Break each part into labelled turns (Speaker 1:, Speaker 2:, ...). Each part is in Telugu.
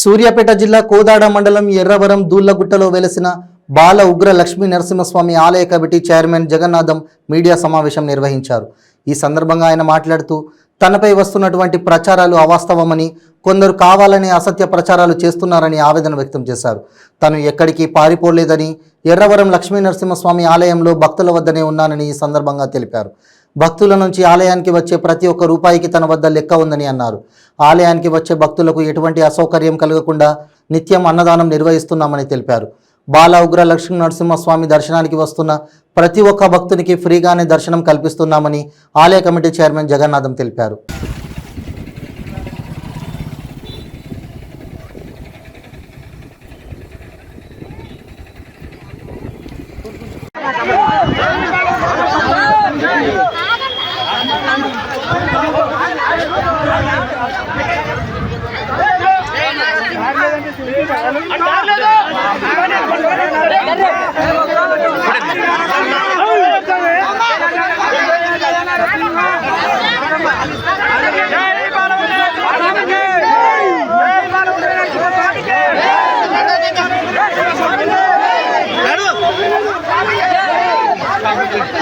Speaker 1: సూర్యాపేట జిల్లా కోదాడ మండలం ఎర్రవరం దూళ్ళగుట్టలో వెలసిన బాల ఉగ్ర లక్ష్మీ నరసింహస్వామి ఆలయ కమిటీ చైర్మన్ జగన్నాథం మీడియా సమావేశం నిర్వహించారు. ఈ సందర్భంగా ఆయన మాట్లాడుతూ తనపై వస్తున్నటువంటి ప్రచారాలు అవాస్తవమని కొందరు కావాలని అసత్య ప్రచారాలు చేస్తున్నారని ఆవేదన వ్యక్తం చేశారు. తను ఎక్కడికి పారిపోలేదని ఎర్రవరం లక్ష్మీ నరసింహస్వామి ఆలయంలో భక్తుల వద్దనే ఉన్నానని ఈ సందర్భంగా తెలిపారు. భక్తుల నుంచి ఆలయానికి వచ్చే ప్రతి ఒక్క రూపాయికి తన వద్ద లెక్క ఉందని అన్నారు. ఆలయానికి వచ్చే భక్తులకు ఎటువంటి అసౌకర్యం కలగకుండా నిత్యం అన్నదానం నిర్వహిస్తున్నామని తెలిపారు. బాల ఉగ్ర లక్ష్మీ నరసింహస్వామి దర్శనానికి వస్తున్న ప్రతి ఒక్క భక్తునికి ఫ్రీగానే దర్శనం కల్పిస్తున్నామని ఆలయ కమిటీ చైర్మన్ జగన్నాథం తెలిపారు.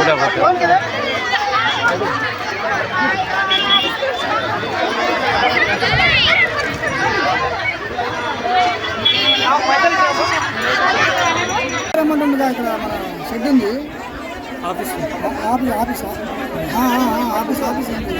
Speaker 2: Udah, Pak. ఇక్కడ మన షెడ్ ఉంది. ఆఫీస్. Office office? ఆ, ఆ, ఆ, ఆఫీస్ ఆఫీస్ ఉంది.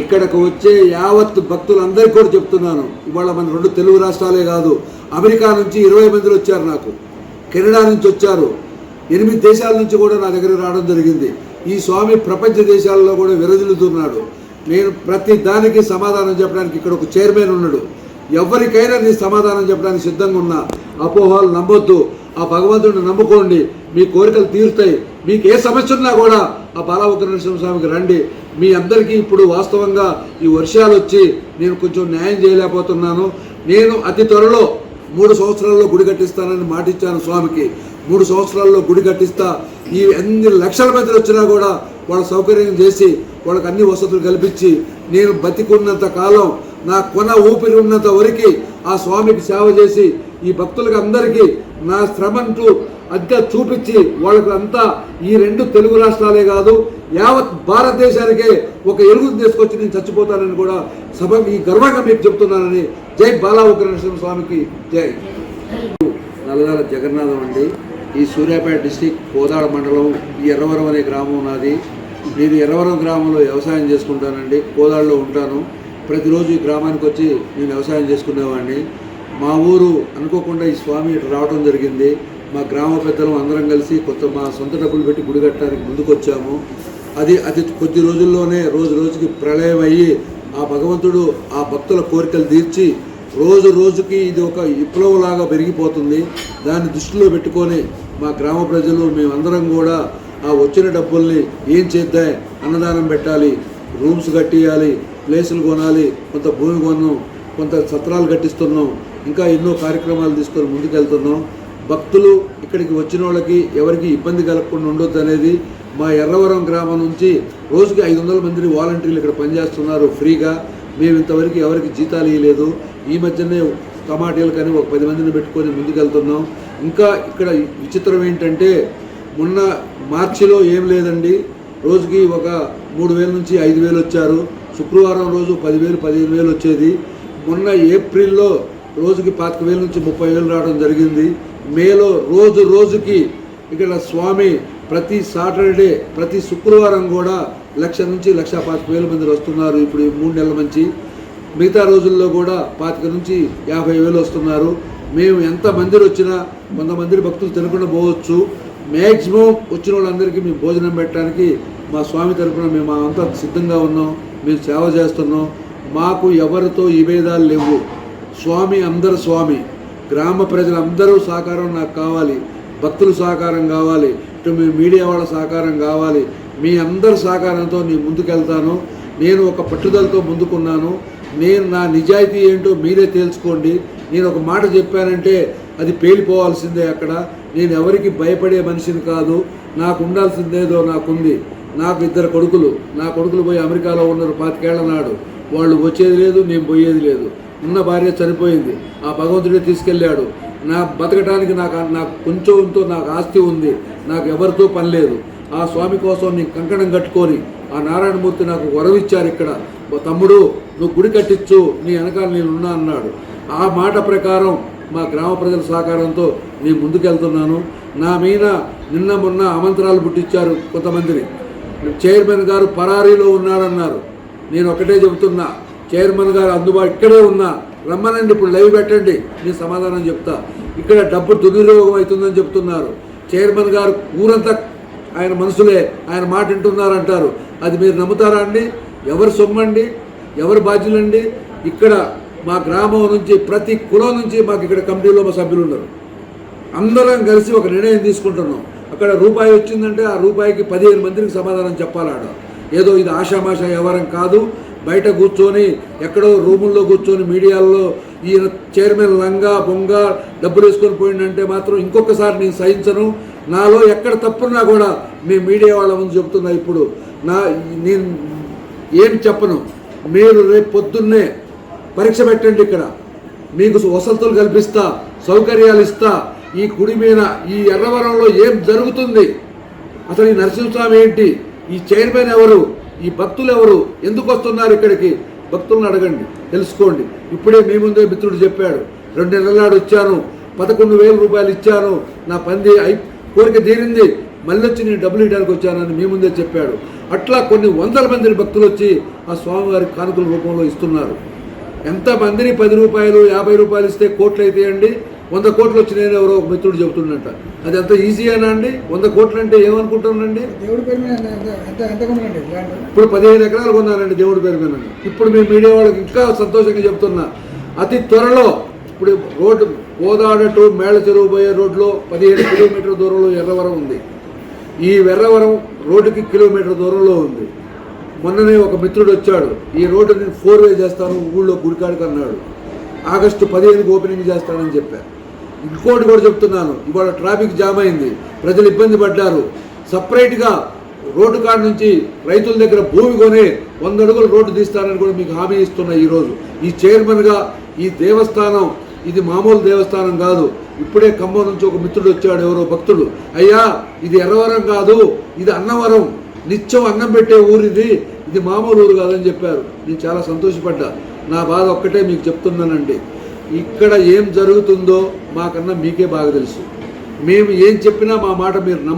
Speaker 3: ఇక్కడకు వచ్చే యావత్ భక్తులందరికీ కూడా చెప్తున్నాను ఇవాళ మన రెండు తెలుగు రాష్ట్రాలే కాదు అమెరికా నుంచి ఇరవై మందిలు వచ్చారు నాకు కెనడా నుంచి వచ్చారు ఎనిమిది దేశాల నుంచి కూడా నా దగ్గర రావడం జరిగింది. ఈ స్వామి ప్రపంచ దేశాలలో కూడా విరజిల్లుతున్నాడు. నేను ప్రతి దానికి సమాధానం చెప్పడానికి ఇక్కడ ఒక చైర్మన్ ఉన్నాడు. ఎవరికైనా నీ సమాధానం చెప్పడానికి సిద్ధంగా ఉన్నా. అపోహలు నమ్మొద్దు. ఆ భగవంతుడిని నమ్ముకోండి. మీ కోరికలు తీరుతాయి. మీకు ఏ సమస్య ఉన్నా కూడా ఆ బాలవక్ర నరసింహస్వామికి రండి. మీ అందరికీ ఇప్పుడు వాస్తవంగా ఈ వర్షాలు వచ్చి నేను కొంచెం న్యాయం చేయలేకపోతున్నాను. నేను అతి త్వరలో మూడు సంవత్సరాల్లో గుడి కట్టిస్తానని మాటిచ్చాను స్వామికి. మూడు సంవత్సరాల్లో గుడి కట్టిస్తా ఈ ఎన్ని లక్షల మంది వచ్చినా కూడా వాళ్ళ సౌకర్యం చేసి వాళ్ళకి అన్ని వసతులు కల్పించి నేను బతికున్నంత కాలం నా కొన ఊపిరి ఉన్నంత వరకు ఆ స్వామికి సేవ చేసి ఈ భక్తులకు అందరికీ నా శ్రమంటూ అంతా చూపించి వాళ్ళకి అంతా ఈ రెండు తెలుగు రాష్ట్రాలే కాదు యావత్ భారతదేశానికే ఒక ఎరుగు తీసుకొచ్చి నేను చచ్చిపోతానని కూడా సభ ఈ గర్వంగా మీకు చెప్తున్నానని జై బాలా ఉగ్రనరసింహ స్వామికి జై. నల్లదాల జగన్నాథం అండి. ఈ సూర్యాపేట డిస్టిక్ కోదాడ మండలం ఈ ఎర్రవరం అనే గ్రామం ఉన్నది నేను ఎర్రవరం గ్రామంలో వ్యవసాయం చేసుకుంటానండి. కోదాడలో ఉంటాను. ప్రతిరోజు ఈ గ్రామానికి వచ్చి నేను వ్యవసాయం చేసుకునేవాడిని. మా ఊరు అనుకోకుండా ఈ స్వామి ఇటు రావడం జరిగింది. మా గ్రామ పెద్దలు అందరం కలిసి కొత్త మా సొంత డబ్బులు పెట్టి గుడి కట్టడానికి ముందుకొచ్చాము. అది అది కొద్ది రోజుల్లోనే రోజు రోజుకి ప్రళయం అయ్యి ఆ భగవంతుడు ఆ భక్తుల కోరికలు తీర్చి రోజు రోజుకి ఇది ఒక విప్లవంలాగా పెరిగిపోతుంది. దాన్ని దృష్టిలో పెట్టుకొని మా గ్రామ ప్రజలు మేమందరం కూడా ఆ వచ్చిన డబ్బుల్ని ఏం చేద్దాం అన్నదానం పెట్టాలి రూమ్స్ కట్టియాలి ప్లేసులు కొనాలి కొంత భూమి కొన్నాం కొంత సత్రాలు కట్టిస్తున్నాం ఇంకా ఎన్నో కార్యక్రమాలు తీసుకొని ముందుకెళ్తున్నాం. భక్తులు ఇక్కడికి వచ్చిన వాళ్ళకి ఎవరికి ఇబ్బంది కలగకుండా ఉండొద్దు అనేది మా ఎర్రవరం గ్రామం నుంచి రోజుకి ఐదు వందల మంది వాలంటీర్లు ఇక్కడ పనిచేస్తున్నారు ఫ్రీగా. మేము ఇంతవరకు ఎవరికి జీతాలు ఇవ్వలేదు ఈ మధ్యనే టమాటీలు కానీ ఒక పది మందిని పెట్టుకొని ముందుకెళ్తున్నాం. ఇంకా ఇక్కడ విచిత్రం ఏంటంటే మొన్న మార్చిలో ఏం లేదండి. రోజుకి ఒక మూడు వేల నుంచి ఐదు వేలు వచ్చారు. శుక్రవారం రోజు పదివేలు పదిహేను వేలు వచ్చేది. మొన్న ఏప్రిల్లో రోజుకి పాతిక వేల నుంచి ముప్పై వేలు రావడం జరిగింది. మేలో రోజు రోజుకి ఇక్కడ స్వామి ప్రతి సాటర్డే ప్రతి శుక్రవారం కూడా లక్ష నుంచి లక్ష పాతిక వేల మంది వస్తున్నారు. ఇప్పుడు మూడు నెలల నుంచి మిగతా రోజుల్లో కూడా పాతిక నుంచి యాభై వేలు వస్తున్నారు. మేము ఎంత మందిరి వచ్చినా కొంతమంది భక్తులు తినకుండా పోవచ్చు. మ్యాక్సిమం వచ్చిన వాళ్ళందరికీ మేము భోజనం పెట్టడానికి మా స్వామి తరపున మేము అంతా సిద్ధంగా ఉన్నాం. మేము సేవ చేస్తున్నాం. మాకు ఎవరితో ఈ భేదాలు లేవు. స్వామి అందరు స్వామి. గ్రామ ప్రజలందరూ సహకారం నాకు కావాలి. భక్తుల సహకారం కావాలి. ఇటు మీ మీడియా వాళ్ళ సహకారం కావాలి. మీ అందరి సహకారంతో నేను ముందుకెళ్తాను. నేను ఒక పట్టుదలతో ముందుకున్నాను. నేను నా నిజాయితీ ఏంటో మీరే తెలుసుకోండి. నేను ఒక మాట చెప్పానంటే అది పేలిపోవాల్సిందే అక్కడ. నేను ఎవరికి భయపడే మనిషిని కాదు. నాకు ఉండాల్సిందేదో నాకుంది. నాకు ఇద్దరు కొడుకులు. నా కొడుకులు పోయి అమెరికాలో ఉన్నారు పాతికేళ్ళ నాడు. వాళ్ళు వచ్చేది లేదు నేను పోయేది లేదు. ఉన్న భార్య చనిపోయింది. ఆ భగవంతుడే తీసుకెళ్ళాడు. నా బతకడానికి నాకు నాకు కొంచెంతో నాకు ఆస్తి ఉంది. నాకు ఎవరితో పని లేదు. ఆ స్వామి కోసం నేను కంకణం కట్టుకొని ఆ నారాయణమూర్తి నాకు వరవిచ్చారు ఇక్కడ. తమ్ముడు నువ్వు గుడి కట్టించు నీ వెనకాల నేను ఉన్నా అన్నాడు. ఆ మాట ప్రకారం మా గ్రామ ప్రజల సహకారంతో నేను ముందుకెళ్తున్నాను. నా మీద నిన్న మొన్న అమంతరాలు పుట్టించారు కొంతమందిని. చైర్మన్ గారు పరారీలో ఉన్నారన్నారు. నేను ఒకటే చెబుతున్నా చైర్మన్ గారు అందుబాటు ఇక్కడే ఉన్నా. రమ్మనండి ఇప్పుడు లైవ్ పెట్టండి నేను సమాధానం చెప్తా. ఇక్కడ డబ్బు దుర్వినియోగం అవుతుందని చెప్తున్నారు చైర్మన్ గారు ఊరంతా ఆయన మనసులే ఆయన మాట వింటున్నారంటారు అది మీరు నమ్ముతారా అండి? ఎవరు సొమ్మండి? ఎవరు బాధ్యులండి? ఇక్కడ మా గ్రామం నుంచి ప్రతి కులం నుంచి మాకు ఇక్కడ కమిటీలో మా సభ్యులు ఉన్నారు అందరం కలిసి ఒక నిర్ణయం తీసుకుంటున్నాం. అక్కడ రూపాయి వచ్చిందంటే ఆ రూపాయికి పదిహేను మందికి సమాధానం చెప్పాలాడ. ఏదో ఇది ఆషామాషా వ్యవహారం కాదు. బయట కూర్చొని ఎక్కడో రూముల్లో కూర్చొని మీడియాల్లో ఈయన చైర్మన్ లంగా బొంగ డబ్బులు వేసుకొని పోయిందంటే మాత్రం ఇంకొకసారి నేను సహించను. నాలో ఎక్కడ తప్పున్నా కూడా మీ మీడియా వాళ్ళ ముందు చెబుతున్నా ఇప్పుడు. నా నేను ఏం చెప్పను. మీరు రేపు పొద్దున్నే పరీక్ష పెట్టండి ఇక్కడ. మీకు వసతులు కల్పిస్తా సౌకర్యాలు ఇస్తా. ఈ కుడి మీద ఈ ఎర్రవరంలో ఏం జరుగుతుంది? అసలు ఈ నరసింహస్వామి ఏంటి? ఈ చైర్మన్ ఎవరు? ఈ భక్తులు ఎవరు? ఎందుకు వస్తున్నారు ఇక్కడికి? భక్తులను అడగండి తెలుసుకోండి. ఇప్పుడే మీ ముందే మిత్రుడు చెప్పాడు. రెండు నెలలాడు వచ్చాను పదకొండు వేల రూపాయలు ఇచ్చాను. నా పంది అయి కోరిక తీరింది. మళ్ళీ వచ్చి నేను డబ్బులు ఇవ్వడానికి వచ్చానని మీ ముందే చెప్పాడు. అట్లా కొన్ని వందల మంది భక్తులు వచ్చి ఆ స్వామివారి కానుకల రూపంలో ఇస్తున్నారు. ఎంత మందిని పది రూపాయలు యాభై రూపాయలు ఇస్తే కోట్లు అయితాయండి వంద కోట్లు వచ్చినాయని ఎవరో ఒక మిత్రుడు చెబుతుండంట. అది అంత ఈజీయేనా అండి? వంద కోట్లు అంటే ఏమనుకుంటున్నానండి
Speaker 2: దేవుడి పేరు మీద
Speaker 3: ఇప్పుడు పదిహేను ఎకరాలు కొన్నారండి దేవుడి పేరు మీద. ఇప్పుడు మీ మీడియా వాళ్ళకి ఇంకా సంతోషంగా చెప్తున్నా. అతి త్వరలో ఇప్పుడు రోడ్డు గోదావరి టు మేళ చెరువు పోయే రోడ్లో పదిహేను కిలోమీటర్ల దూరంలో ఎర్రవరం ఉంది. ఈ వెర్రవరం రోడ్డుకి కిలోమీటర్ దూరంలో ఉంది. మొన్ననే ఒక మిత్రుడు వచ్చాడు. ఈ రోడ్డు నేను ఫోర్ వే చేస్తాను ఊళ్ళో గుడికాడికి అన్నాడు. ఆగస్టు పదిహేనుకి ఓపెనింగ్ చేస్తానని చెప్పారు. ఇంకోటి కూడా చెప్తున్నాను. ఇవాళ ట్రాఫిక్ జామ్ అయింది. ప్రజలు ఇబ్బంది పడ్డారు. సపరేట్గా రోడ్డు కాడ నుంచి రైతుల దగ్గర భూమి కొనే వంద అడుగులు రోడ్డు తీస్తానని కూడా మీకు హామీ ఇస్తున్నా ఈరోజు. ఈ చైర్మన్గా ఈ దేవస్థానం ఇది మామూలు దేవస్థానం కాదు. ఇప్పుడే ఖమ్మం నుంచి ఒక మిత్రుడు వచ్చాడు ఎవరో భక్తుడు. అయ్యా ఇది ఎర్రవరం కాదు ఇది అన్నవరం. నిత్యం అన్నం పెట్టే ఊరు ఇది. ఇది మామూలు ఊరు కాదని చెప్పారు. నేను చాలా సంతోషపడ్డా. నా బాధ ఒక్కటే మీకు చెప్తున్నానండి. ఇక్కడ ఏం జరుగుతుందో మాకన్నా మీకే బాగా తెలుసు. మేము ఏం చెప్పినా మా మాట మీరు